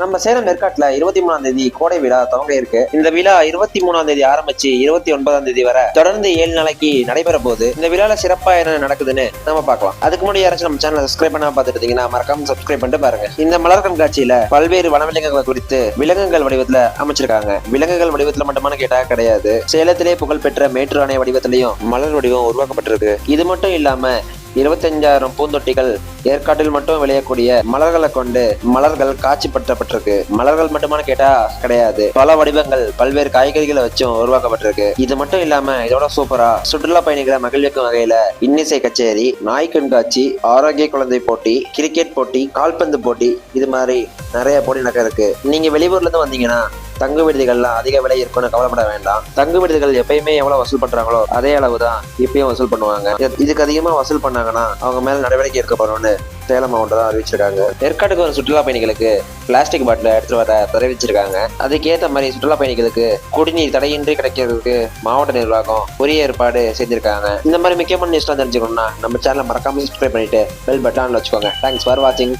நம்ம சேலம் ஏற்காட்டுல இருபத்தி மூணாம் தேதி கோடை விழா துவங்க இருக்கு. இந்த விழா இருபத்தி மூணாம் தேதி ஆரம்பிச்சு இருபத்தி ஒன்பதாம் தேதி வரை தொடர்ந்து ஏழு நாளைக்கு நடைபெற போகுது. இந்த விழால சிறப்பா என்ன நடக்குதுன்னு நம்ம பார்க்கலாம். அதுக்கு முன்னாடி யாராச்சும் நம்ம சேனல் சப்ஸ்கிரைப் பண்ணாம பார்த்துட்டு மறக்காம சப்ஸ்கிரைப் பண்ணிட்டு பாருங்க. இந்த மலர் கண்காட்சியில பல்வேறு வனவிலங்குகளை குறித்து விலங்குகள் வடிவத்துல அமைச்சிருக்காங்க. விலங்குகள் வடிவத்துல மட்டுமான கேட்டா கிடையாது. சேலத்திலே புகழ்பெற்ற மேட்டூர் அணை வடிவத்திலையும் மலர் வடிவம் உருவாக்கப்பட்டிருக்கு. இது மட்டும் இல்லாம இருபத்தஞ்சாயிரம் பூந்தொட்டிகள் ஏற்காட்டில் மட்டும் விளையக்கூடிய மலர்களை கொண்டு மலர்கள் காட்சிப்படுத்தப்பட்டிருக்கு. மலர்கள் மட்டுமான கேட்டா கிடையாது. பல வடிவங்கள் பல்வேறு காய்கறிகளை வச்சும் உருவாக்கப்பட்டிருக்கு. இது மட்டும் இல்லாம இதோட சூப்பரா சுற்றுலா பயணிகளை மகிழ்விக்கும் வகையில இன்னிசை கச்சேரி நாய் கண்காட்சி ஆரோக்கிய குழந்தை போட்டி கிரிக்கெட் போட்டி கால்பந்து போட்டி இது மாதிரி நிறைய போட்டி நடக்க இருக்கு நீங்க வெளியூர்ல இருந்து வந்தீங்கன்னா தங்கு விடுதிகள்லாம் அதிக விலை இருக்கும்னு கவலைப்பட வேண்டாம். தங்கு விடுதிகள் எப்பயுமே எவ்வளவு வசூல் பண்றாங்களோ அதே அளவு தான் இப்பயும் வசூல் பண்ணுவாங்க. இது- இதுக்கு அதிகமா வசூல் பண்ணாங்கன்னா அவங்க மேல நடவடிக்கை எடுக்கப்படும்னு சேலம் மாவட்டம் தான் அறிவிச்சிருக்காங்க. ஏற்காட்டுக்கு வரும் சுற்றுலா பயணிகளுக்கு பிளாஸ்டிக் பாட்டில் எடுத்துட்டு வர தெரிவிச்சிருக்காங்க. அதுக்கேற்ற மாதிரி சுற்றுலா பயணிகளுக்கு குடிநீர் தடையின்றி கிடைக்கிறதுக்கு மாவட்ட நிர்வாகம் உரிய ஏற்பாடு செஞ்சிருக்காங்க இந்த மாதிரி முக்கியமான நியூஸ்லாம் தெரிஞ்சுக்கணும்னா நம்ம சேனலை மறக்காம சப்ஸ்கிரைப் பண்ணிட்டு பெல் பட்டான் வச்சுக்கோங்க. தேங்க்ஸ் ஃபார் வாட்சிங்